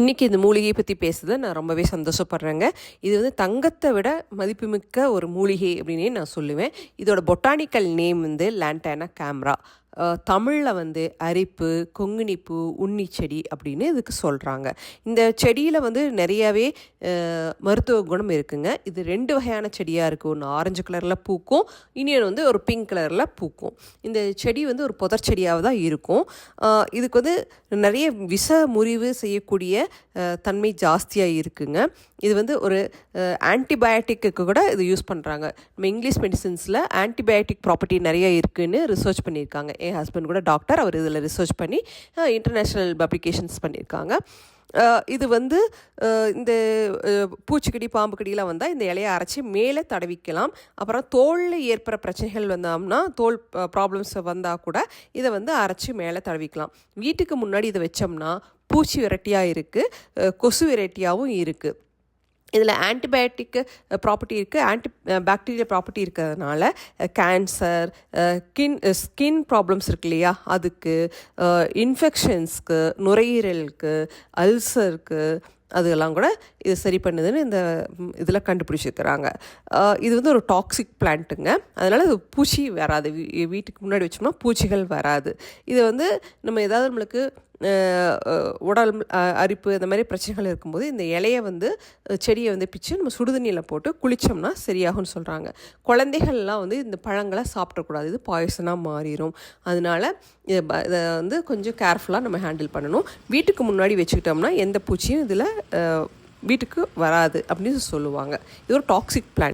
இன்றைக்கி இந்த மூலிகையை பற்றி பேசுறது நான் ரொம்பவே சந்தோஷப்படுறேங்க. இது வந்து தங்கத்தை விட மதிப்புமிக்க ஒரு மூலிகை அப்படின்னே நான் சொல்லுவேன். இதோட பொட்டானிக்கல் நேம் வந்து லேண்டானா கேமரா தமிழில் வந்து அரிப்பு கொங்குனிப்பூ உன்னிச்செடி அப்படின்னு இதுக்கு சொல்கிறாங்க இந்த செடியில் வந்து நிறையாவே மருத்துவ குணம் இருக்குங்க. இது ரெண்டு வகையான செடியாக இருக்குது ஒன்று ஆரஞ்சு கலரில் பூக்கும் இன்னொன்று வந்து ஒரு பிங்க் கலரில் பூக்கும். இந்த செடி வந்து ஒரு புதர் செடியாக தான் இருக்கும் இதுக்கு வந்து நிறைய விஷ முறிவு செய்யக்கூடிய தன்மை ஜாஸ்தியாக இருக்குங்க. இது வந்து ஒரு ஆன்டிபயோட்டிக்கு கூட இது யூஸ் பண்ணுறாங்க நம்ம இங்கிலீஷ் மெடிசின்ஸில் ஆன்டிபயோட்டிக் ப்ராப்பர்ட்டி நிறைய இருக்குதுன்னு ரிசர்ச் பண்ணியிருக்காங்க. என் ஹஸ்பண்ட் கூட டாக்டர் அவர் இதில் ரிசர்ச் பண்ணி இன்டர்நேஷ்னல் பப்ளிகேஷன்ஸ் பண்ணியிருக்காங்க. இது வந்து இந்த பூச்சிக்கடி பாம்பு கடியெலாம் வந்தால் இந்த இலையை அரைச்சி மேலே தடவிக்கலாம். அப்புறம் தோலில் ஏற்படுற பிரச்சனைகள் வந்தோம்னா தோல் ப்ராப்ளம்ஸ் வந்தால் கூட இதை வந்து அரைச்சி மேலே தடவிக்கலாம். வீட்டுக்கு முன்னாடி இதை வச்சோம்னா பூச்சி வெரைட்டியாக இருக்குது கொசு வெரைட்டியாகவும் இருக்குது இதில் ஆன்டிபயோட்டிக்கு ப்ராப்பர்ட்டி இருக்குது ஆன்டி பாக்டீரியா ப்ராப்பர்ட்டி இருக்கிறதுனால கேன்சர் ஸ்கின் ஸ்கின் ப்ராப்ளம்ஸ் இருக்கு இல்லையா? அதுக்கு இன்ஃபெக்ஷன்ஸ்க்கு நுரையீரலுக்கு அல்சருக்கு அதெல்லாம் கூட இது சரி பண்ணுதுன்னு இந்த இதில் கண்டுபிடிச்சிருக்கிறாங்க. இது வந்து ஒரு டாக்ஸிக் பிளான்ட்டுங்க அதனால் இது பூச்சி வராது. வீட்டுக்கு முன்னாடி வச்சோம்னா பூச்சிகள் வராது. இது வந்து நம்ம ஏதாவது நம்மளுக்கு உடல் அரிப்பு இந்த மாதிரி பிரச்சனைகள் இருக்கும்போது இந்த இலையை வந்து செடியை வந்து பிச்சு நம்ம சுடுதண்ணியில் போட்டு குளித்தோம்னா சரியாகும்னு சொல்கிறாங்க குழந்தைகள்லாம் வந்து இந்த பழங்களை சாப்பிடக்கூடாது. இது பாய்சனாக மாறிடும் அதனால இதை இதை வந்து கொஞ்சம் கேர்ஃபுல்லாக நம்ம ஹேண்டில் பண்ணணும். வீட்டுக்கு முன்னாடி வச்சுக்கிட்டோம்னா எந்த பூச்சியும் இதில் வீட்டுக்கு வராது அப்படின்னு சொல்லுவாங்க. இது ஒரு டாக்ஸிக் பிளான்